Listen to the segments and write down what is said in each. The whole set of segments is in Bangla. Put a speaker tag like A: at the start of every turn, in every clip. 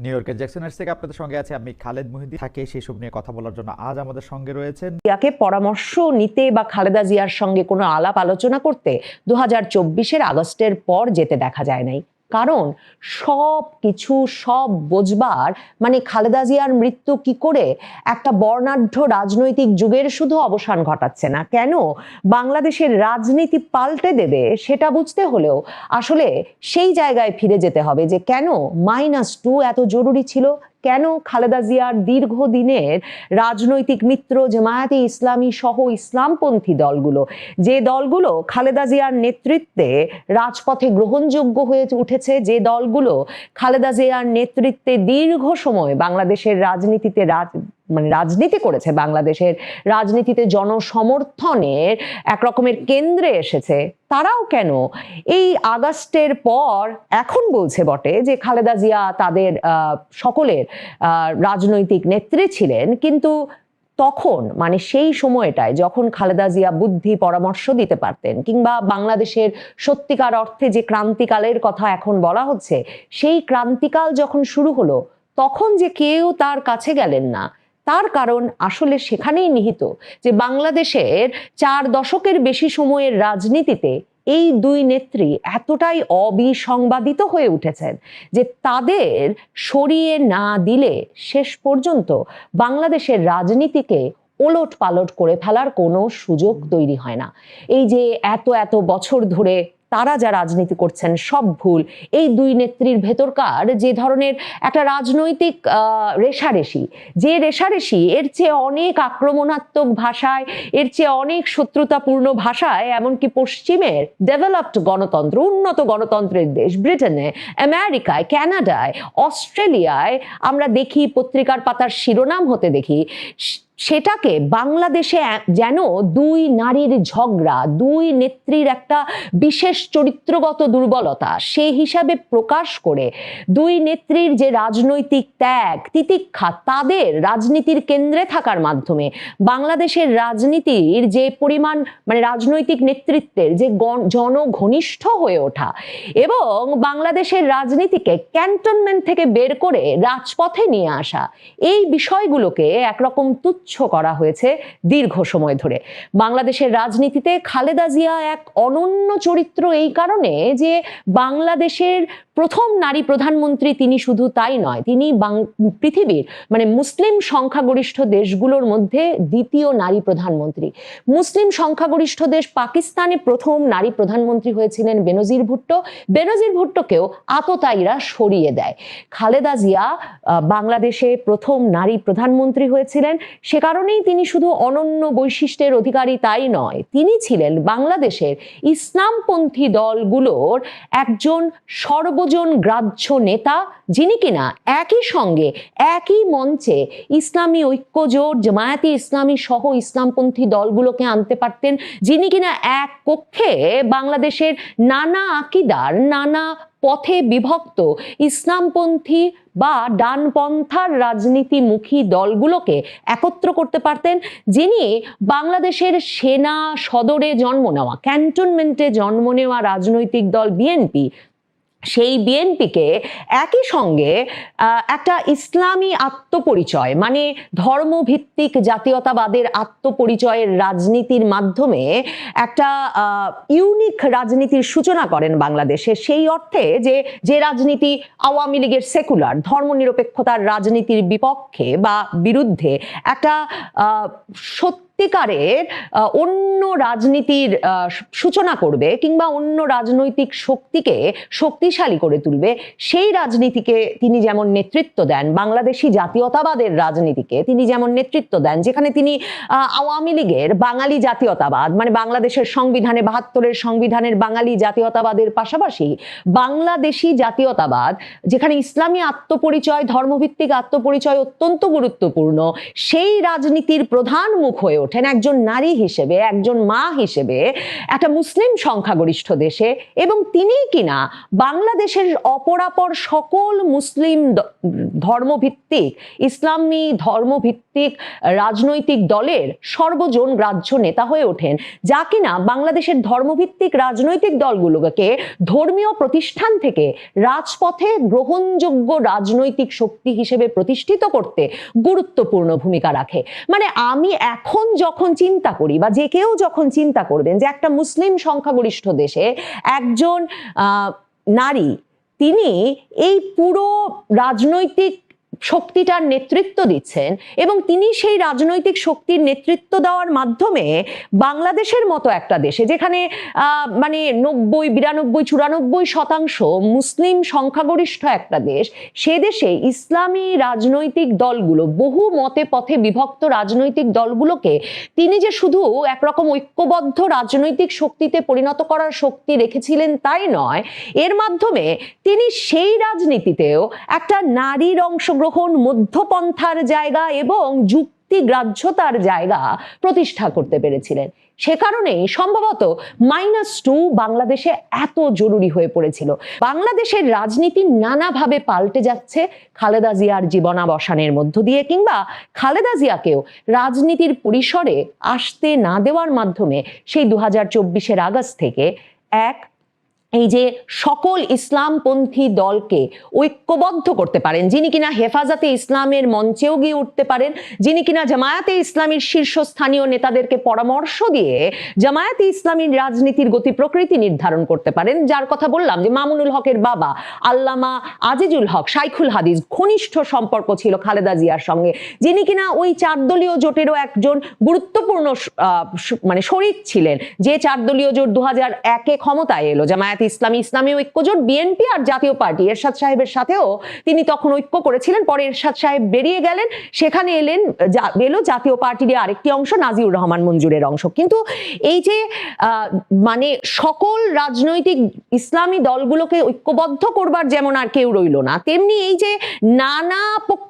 A: নিউ ইয়র্কের জ্যাকসনার্স থেকে আপনাদের সঙ্গে আছে আমি খালেদ মুহিদি থাকে সেই সব নিয়ে কথা বলার জন্য আজ আমাদের সঙ্গে রয়েছেন
B: ইয়াকে পরামর্শ নিতে বা খালেদা জিয়ার সঙ্গে কোনো আলাপ আলোচনা করতে দু হাজার আগস্টের পর যেতে দেখা যায় নাই। কারণ সব কিছু, সব বোঝবার মানে খালেদা জিয়ার মৃত্যু কি করে একটা বর্ণাঢ্য রাজনৈতিক যুগের শুধু অবসান ঘটাচ্ছে না। কেন? বাংলাদেশের রাজনীতি পাল্টে দেবে সেটা বুঝতে হলেও আসলে সেই জায়গায় ফিরে যেতে হবে যে কেন মাইনাস টু এত জরুরি ছিল? কেন খালেদা জিয়ার দীর্ঘদিনের রাজনৈতিক মিত্র জামায়াতে ইসলামী সহ ইসলামপন্থী দলগুলো? যে দলগুলো খালেদা জিয়ার নেতৃত্বে রাজপথে গ্রহণযোগ্য হয়ে উঠেছে, যে দলগুলো খালেদা জিয়ার নেতৃত্বে দীর্ঘ সময় বাংলাদেশের রাজনীতিতে রাজ মানে রাজনীতি করেছে, বাংলাদেশের রাজনীতিতে জনসমর্থনের এক রকমের কেন্দ্রে এসেছে, তারাও কেন এই আগস্টের পর এখন বলছে বটে যে খালেদা জিয়া তাদের সকলের রাজনৈতিক নেত্রী ছিলেন, কিন্তু তখন মানে সেই সময়টায় যখন খালেদা জিয়া বুদ্ধি পরামর্শ দিতে পারতেন, কিংবা বাংলাদেশের সত্যিকার অর্থে যে ক্রান্তিকালের কথা এখন বলা হচ্ছে, সেই ক্রান্তিকাল যখন শুরু হলো, তখন যে কেউ তার কাছে গেলেন না তার কারণ আসলে সেখানেই নিহিত যে বাংলাদেশের চার দশকের বেশি সময়ের রাজনীতিতে এই দুই নেত্রী এতটাই অবিসংবাদিত হয়ে উঠেছেন যে তাদের সরিয়ে না দিলে শেষ পর্যন্ত বাংলাদেশের রাজনীতিকে ওলট পালট করে ফেলার কোনো সুযোগ তৈরি হয় না। এই যে এত এত বছর ধরে তারা যা রাজনীতি করছেন সব ভুল। এই দুই নেত্রীর ভেতরকার যে ধরনের একটা রাজনৈতিক রেষারেষি, যে রেষারেষি এর চেয়ে অনেক আক্রমণাত্মক ভাষায়, এর চেয়ে অনেক শত্রুতাপূর্ণ ভাষায়, এমনকি পশ্চিমের ডেভেলপড গণতন্ত্র, উন্নত গণতন্ত্রের দেশ ব্রিটেনে, আমেরিকায়, কানাডায়, অস্ট্রেলিয়ায় আমরা দেখি পত্রিকার পাতার শিরোনাম হতে দেখি। সেটাকে বাংলাদেশে যেন দুই নারীর ঝগড়া, দুই নেত্রীর একটা বিশেষ চরিত্রগত দুর্বলতা সেই হিসাবে প্রকাশ করে দুই নেত্রীর যে রাজনৈতিক ত্যাগ, তিতিক্ষা, তাদের রাজনীতির কেন্দ্রে থাকার মাধ্যমে বাংলাদেশের রাজনীতির যে পরিমাণ মানে রাজনৈতিক নেতৃত্বের যে জনঘনিষ্ঠ হয়ে ওঠা এবং বাংলাদেশের রাজনীতিকে ক্যান্টনমেন্ট থেকে বের করে রাজপথে নিয়ে আসা, এই বিষয়গুলোকে একরকম তুচ্ছ করা হয়েছে দীর্ঘ সময় ধরে। বাংলাদেশের রাজনীতিতে খালেদা জিয়া এক অনন্য চরিত্র এই কারণে যে বাংলাদেশের প্রথম নারী প্রধানমন্ত্রী তিনি শুধু তাই নয়, তিনি পৃথিবীর মানে মুসলিম সংখ্যাগরিষ্ঠ দেশগুলোর মধ্যে দ্বিতীয় নারী প্রধানমন্ত্রী। মুসলিম সংখ্যাগরিষ্ঠ দেশ পাকিস্তানে প্রথম নারী প্রধানমন্ত্রী হয়েছিলেন বেনজির ভুট্টো। বেনজির ভুট্টোকেও আততায়ীরা সরিয়ে দেয়। খালেদা জিয়া বাংলাদেশে প্রথম নারী প্রধানমন্ত্রী হয়েছিলেন, সে কারণেই তিনি শুধু অনন্য বৈশিষ্ট্যের অধিকারী তাই নয়, তিনি ছিলেন বাংলাদেশের ইসলামপন্থী দলগুলোর একজন সর্বজন গ্রাহ্য নেতা, যিনি কিনা একই সঙ্গে একই মঞ্চে ইসলামী ঐক্যজোট, জামায়াতি ইসলামী সহ ইসলামপন্থী দলগুলোকে আনতে পারতেন, যিনি কিনা এক কক্ষে বাংলাদেশের নানা আকিদার, নানা পথে বিভক্ত ইসলামপন্থী বা ডানপন্থার রাজনীতিমুখী দলগুলোকে একত্র করতে পারতেন যিনি বাংলাদেশের সেনা সদরে জন্ম নেওয়া, ক্যান্টনমেন্টে জন্ম নেওয়া রাজনৈতিক দল বিএনপি সেই বিএনপিকে একই সঙ্গে একটা ইসলামী আত্মপরিচয় মানে ধর্মভিত্তিক জাতীয়তাবাদের আত্মপরিচয়ের রাজনীতির মাধ্যমে একটা ইউনিক রাজনীতির সূচনা করেন বাংলাদেশে। সেই অর্থে যে যে রাজনীতি আওয়ামী লীগের সেকুলার ধর্মনিরপেক্ষতার রাজনীতির বিপক্ষে বা বিরুদ্ধে একটা আহ, সত্যিকারের অন্য রাজনীতির সূচনা করবে কিংবা অন্য রাজনৈতিক শক্তিকে শক্তিশালী করে তুলবে, সেই রাজনীতিকে তিনি যেমন নেতৃত্ব দেন, বাংলাদেশি জাতীয়তাবাদের রাজনীতিকে তিনি যেমন নেতৃত্ব দেন, যেখানে তিনি আওয়ামী লীগের বাঙালি জাতীয়তাবাদ মানে বাংলাদেশের সংবিধানে বাহাত্তরের সংবিধানের বাঙালি জাতীয়তাবাদের পাশাপাশি বাংলাদেশি জাতীয়তাবাদ, যেখানে ইসলামী আত্মপরিচয়, ধর্মভিত্তিক আত্মপরিচয় অত্যন্ত গুরুত্বপূর্ণ, সেই রাজনীতির প্রধান মুখ হয়ে ওঠেন একজন নারী হিসেবে, একজন মা হিসেবে, একটা মুসলিম সংখ্যাগরিষ্ঠ দেশে এবং তিনি কিনা বাংলাদেশের অপরাপর সকল মুসলিম ধর্মভিত্তিক, ইসলামী ধর্মভিত্তিক রাজনৈতিক দলের সর্বজন গ্রাহ্য নেতা হয়ে ওঠেন, যা কিনা বাংলাদেশের ধর্মভিত্তিক রাজনৈতিক দলগুলোকে ধর্মীয় প্রতিষ্ঠান থেকে রাজপথে গ্রহণযোগ্য রাজনৈতিক শক্তি হিসেবে প্রতিষ্ঠিত করতে গুরুত্বপূর্ণ ভূমিকা রাখে। মানে আমি এখন যখন চিন্তা করি বা যে কেউ যখন চিন্তা করবেন যে একটা মুসলিম সংখ্যাগরিষ্ঠ দেশে একজন নারী, তিনি এই পুরো রাজনৈতিক শক্তিটার নেতৃত্ব দিচ্ছেন এবং তিনি সেই রাজনৈতিক শক্তির নেতৃত্ব দেওয়ার মাধ্যমে বাংলাদেশের মতো একটা দেশে, যেখানে মানে নব্বই, বিরানব্বই, চুরানব্বই শতাংশ মুসলিম সংখ্যাগরিষ্ঠ একটা দেশ, সে দেশে ইসলামী রাজনৈতিক দলগুলো, বহু মতে পথে বিভক্ত রাজনৈতিক দলগুলোকে তিনি যে শুধু একরকম ঐক্যবদ্ধ রাজনৈতিক শক্তিতে পরিণত করার শক্তি রেখেছিলেন তাই নয়, এর মাধ্যমে তিনি সেই রাজনীতিতেও একটা নারীর অংশগ্রহণ মধ্যপন্থার জায়গা এবং যুক্তিগ্রাহ্যতার জায়গা প্রতিষ্ঠা করতে পেরেছিলেন। সে কারণেই সম্ভবত মাইনাস টু বাংলাদেশে এত জরুরি হয়ে পড়েছিল। বাংলাদেশের রাজনীতি নানাভাবে পাল্টে যাচ্ছে খালেদা জিয়ার জীবনাবসানের মধ্য দিয়ে কিংবা খালেদা জিয়াকেও রাজনীতির পরিসরে আসতে না দেওয়ার মাধ্যমে সেই দু হাজার চব্বিশের আগস্ট থেকে এক এই যে সকল ইসলামপন্থী দলকে ঐক্যবদ্ধ করতে পারেন, যিনি কিনা হেফাজতে ইসলামের মঞ্চেও গিয়ে উঠতে পারেন, যিনি কিনা জামায়াতে ইসলামীর শীর্ষস্থানীয় নেতাদেরকে পরামর্শ দিয়ে জামায়াতে ইসলামীর রাজনীতির গতি প্রকৃতি নির্ধারণ করতে পারেন, যার কথা বললাম যে মামুনুল হকের বাবা আল্লামা আজিজুল হক সাইখুল হাদিস, ঘনিষ্ঠ সম্পর্ক ছিল খালেদা জিয়ার সঙ্গে, যিনি কিনা ওই চারদলীয় জোটেরও একজন গুরুত্বপূর্ণ মানে শরিক ছিলেন, যে চারদলীয় জোট দু হাজার একে ক্ষমতায় এলো, জামায়াত ইসলামী। ইসলামী ঐক্যজোট বিএনপি আর জাতীয় পার্টি। এরশাদ সাহেবের সাথেও তিনি তখন ঐক্য করেছিলেন। পরে এরশাদ সাহেব বেরিয়ে গেলেন। সেখানে এলেন এলো জাতীয় পার্টির আরেকটি অংশ, নাজিউর রহমান মঞ্জুরের অংশ। কিন্তু এই যে মানে সকল রাজনৈতিক ইসলামী দলগুলোকে ঐক্যবদ্ধ করবার যেমন আর কেউ রইল না, তেমনি এই যে নানা পক্ষ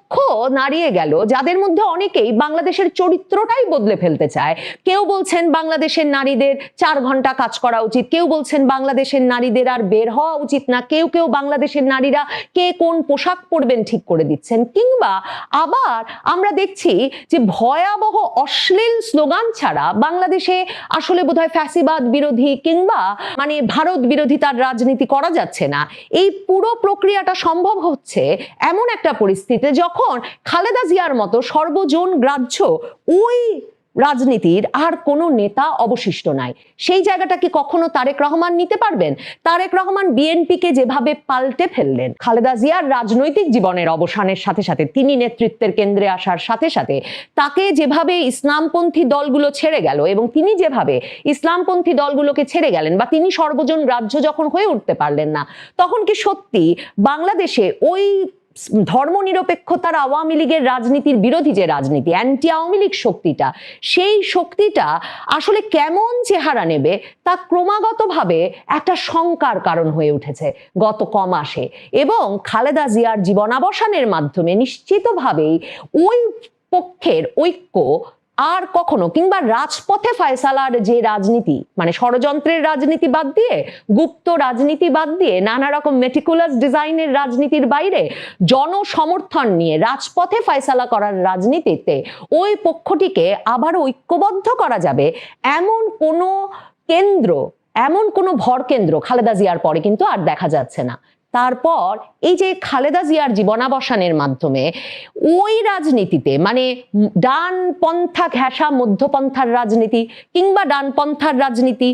B: নাড়িয়ে গেল, যাদের মধ্যে অনেকেই বাংলাদেশের চরিত্রটাই বদলে ফেলতে চায়। কেউ বলছেন বাংলাদেশের নারীদের চার ঘণ্টা কাজ করা উচিত, কেউ বলছেন বাংলাদেশের নারীদের আর বের হওয়া উচিত না, কেউ কেউ বাংলাদেশের নারীরা কে কোন পোশাক পরবেন ঠিক করে দিচ্ছেন। কিংবা আবার আমরা দেখছি যে ভয়াবহ অশ্লীল স্লোগান ছাড়া বাংলাদেশে আসলে বোধহয় ফ্যাসিবাদ বিরোধী কিংবা মানে ভারত বিরোধী তার রাজনীতি করা যাচ্ছে না। এই পুরো প্রক্রিয়াটা সম্ভব হচ্ছে এমন একটা পরিস্থিতিতে যখন খালেদা জিয়ার মতো সর্বজন গ্রাহ্য ওই রাজনীতির আর কোনো নেতা অবশিষ্ট নাই। সেই জায়গাটা কি কখনো তারেক রহমান নিতে পারবেন? তারেক রহমান বিএনপিকে যেভাবে পাল্টে ফেললেন, খালেদা জিয়ার রাজনৈতিক জীবনের অবসানের সাথে সাথে, তিনি নেতৃত্বের কেন্দ্রে আসার সাথে সাথে, তাকে যেভাবে ইসলামপন্থী দলগুলো ছেড়ে গেল এবং তিনি যেভাবে ইসলামপন্থী দলগুলোকে ছেড়ে গেলেন বা তিনি সর্বজন রাজ্য যখন হয়ে উঠতে পারলেন না, তখন কি সত্যি বাংলাদেশে ওই ধর্মনিরপেক্ষতার আওয়ামী লীগের রাজনীতির বিরোধী যে রাজনীতি অ্যান্টি আওয়ামী লীগ শক্তিটা, সেই শক্তিটা আসলে কেমন চেহারা নেবে তা ক্রমাগতভাবে একটা শঙ্কার কারণ হয়ে উঠেছে গত কমাসে। মাসে এবং খালেদা জিয়ার জীবনাবসানের মাধ্যমে নিশ্চিতভাবেই ওই পক্ষের ঐক্য আর কখনো, কিংবা রাজপথে ফয়সালার যে রাজনীতি মানে ষড়যন্ত্রের রাজনীতি বাদ দিয়ে, গুপ্ত রাজনীতি বাদ দিয়ে, নানা রকম মেটিকুলাস ডিজাইনের রাজনীতির বাইরে জনসমর্থন নিয়ে রাজপথে ফয়সালা করার রাজনীতিতে ওই পক্ষটিকে আবার ঐক্যবদ্ধ করা যাবে, এমন কোনো কেন্দ্র, এমন কোনো ভর কেন্দ্র খালেদা জিয়ার পরে কিন্তু আর দেখা যাচ্ছে না। তারপর এই যে খালেদা জিয়ার জীবনাবসানের মাধ্যমে ওই রাজনীতিতে মানে ডান পন্থা ঘেঁষা মধ্যপন্থার রাজনীতি কিংবা ডানপন্থার রাজনীতি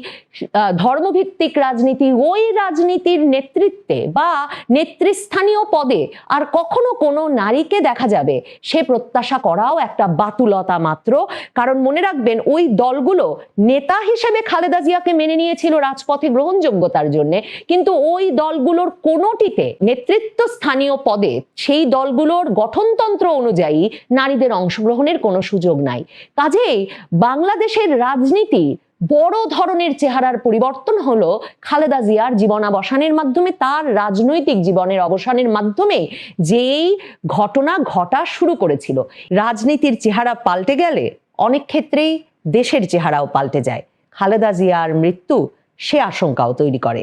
B: ধর্মভিত্তিক রাজনীতি, ওই রাজনীতির নেতৃত্বে বা নেতৃস্থানীয় পদে আর কখনো কোনো নারীকে দেখা যাবে, সে প্রত্যাশা করাও একটা বাতুলতা মাত্র। কারণ মনে রাখবেন, ওই দলগুলো নেতা হিসেবে খালেদা জিয়াকে মেনে নিয়েছিল রাজপথে গ্রহণযোগ্যতার জন্য, কিন্তু ওই দলগুলোর কোনোটিতে নেতৃত্ব স্থানীয় পদে সেই দলগুলোর গঠনতন্ত্র অনুযায়ী নারীদের অংশগ্রহণের কোনো সুযোগ নাই। কাজেই বাংলাদেশের রাজনীতি বড় ধরনের চেহারার পরিবর্তন হলো খালেদা জিয়ার জীবনাবসানের মাধ্যমে, তার রাজনৈতিক জীবনের অবসানের মাধ্যমে যেই ঘটনা ঘটা শুরু করেছিল। রাজনীতির চেহারা পাল্টে গেলে অনেক ক্ষেত্রেই দেশের চেহারাও পাল্টে যায়। খালেদা জিয়ার মৃত্যু সে আশঙ্কাও তৈরি করে।